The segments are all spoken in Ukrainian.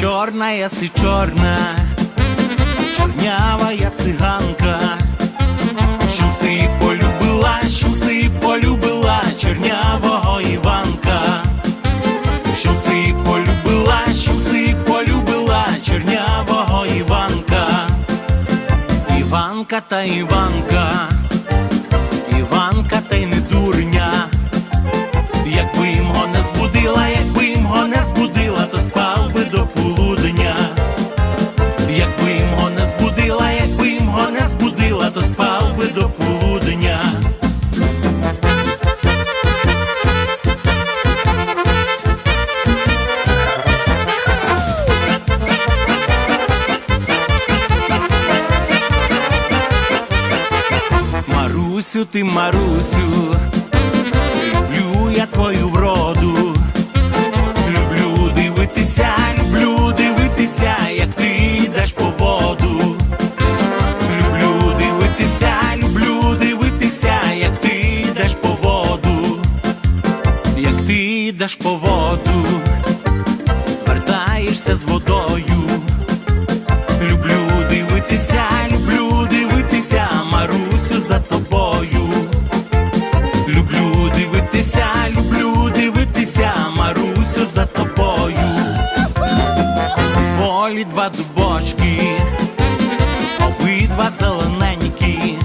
Чорная си чорна, чорнявая циганка, що полюбила, що полюбила чорнявого Іванка, що полюбила, що полюбила чорнявого Іванка, Іванка та Іванка, Іванка та й не Марусю, ти Марусю, люблю я твою вроду. Люблю дивитися, люблю дивитися, як ти йдеш по воду. Люблю дивитися, люблю дивитися, як ти йдеш по воду, як ти йдеш по воду, вертаєшся з водою. Марусю за тобою. У полі два дубочки, обидва зелененькі.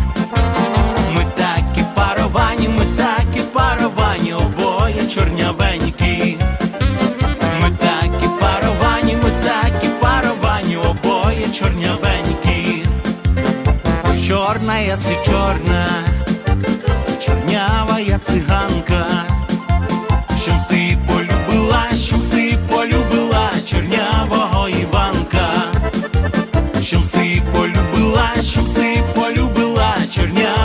Ми такі паровані, ми такі паровані, обоє чорнявенькі. Ми такі паровані, ми такі паровані, обоє чорнявенькі. Чорна, яси чорна, Шамси полюбила, шамси полюбила черня.